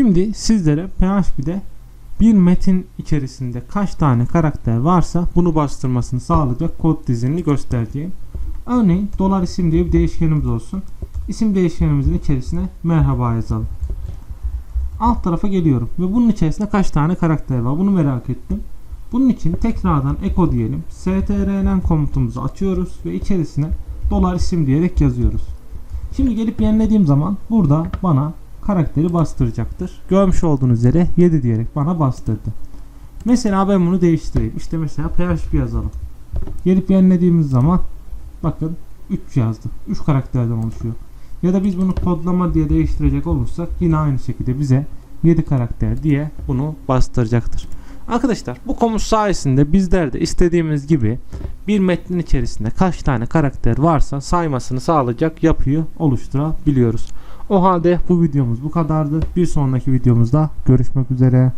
Şimdi sizlere PHP'de bir metin içerisinde kaç tane karakter varsa bunu bastırmasını sağlayacak kod dizinini göstereceğim. Örneğin dolar isim diye bir değişkenimiz olsun. İsim değişkenimizin içerisine merhaba yazalım. Alt tarafa geliyorum ve bunun içerisinde kaç tane karakter var bunu merak ettim. Bunun için tekrardan echo diyelim. strlen komutumuzu açıyoruz ve içerisine dolar isim diyerek yazıyoruz. Şimdi gelip yenilediğim zaman burada bana karakteri bastıracaktır. Görmüş olduğunuz üzere 7 diyerek bana bastırdı. Mesela ben bunu değiştireyim. İşte mesela PHP yazalım. Gelip yenilediğimiz zaman bakın 3 yazdı. 3 karakterden oluşuyor. Ya da biz bunu kodlama diye değiştirecek olursak yine aynı şekilde bize 7 karakter diye bunu bastıracaktır. Arkadaşlar bu komut sayesinde bizler de istediğimiz gibi bir metnin içerisinde kaç tane karakter varsa saymasını sağlayacak yapıyı oluşturabiliyoruz. O halde bu videomuz bu kadardı. Bir sonraki videomuzda görüşmek üzere.